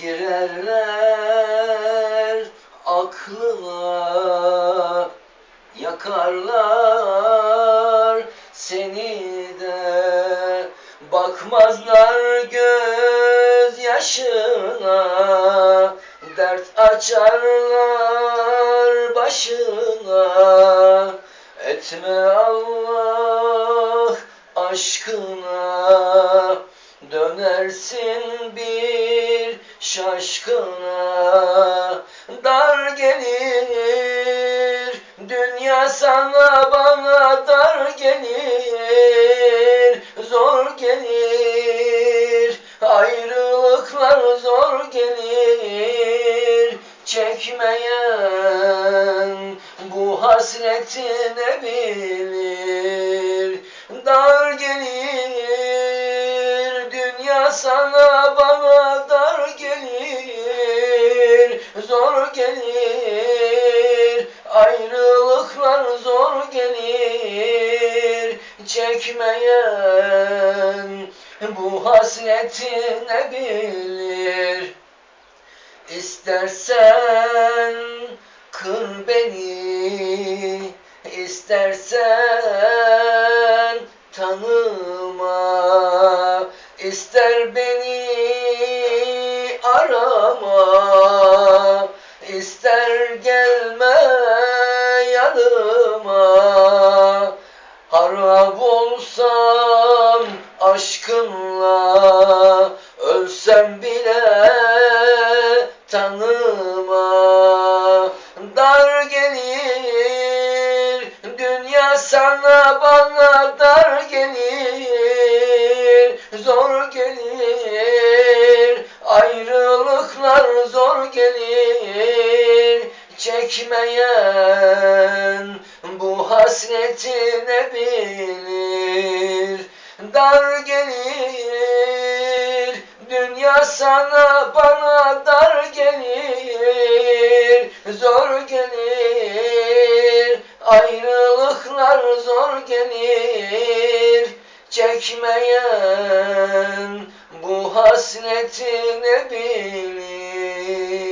Girerler aklına Yakarlar. Seni de Bakmazlar göz yaşına Dert açarlar başına. Etme Allah aşkına. Dönersin bir şaşkına Dar gelir. Dünya sana bana dar gelir. Zor gelir. Ayrılıklar zor gelir. Çekmeyen bu hasreti ne bilir? Dar gelir. Dünya sana bana Zor gelir Ayrılıklar zor gelir. Çekmeyen bu hasreti ne bilir? İstersen kır beni İstersen tanıma. İster beni arama İster gelme yanıma Harap olsam aşkınla Ölsem bile tanıma. Dar gelir Dünya sana bana dar gelir Zor gelir Çekmeyen bu hasreti ne bilir? Dar gelir Dünya sana bana dar gelir. Zor gelir Ayrılıklar zor gelir. Çekmeyen bu hasreti ne bilir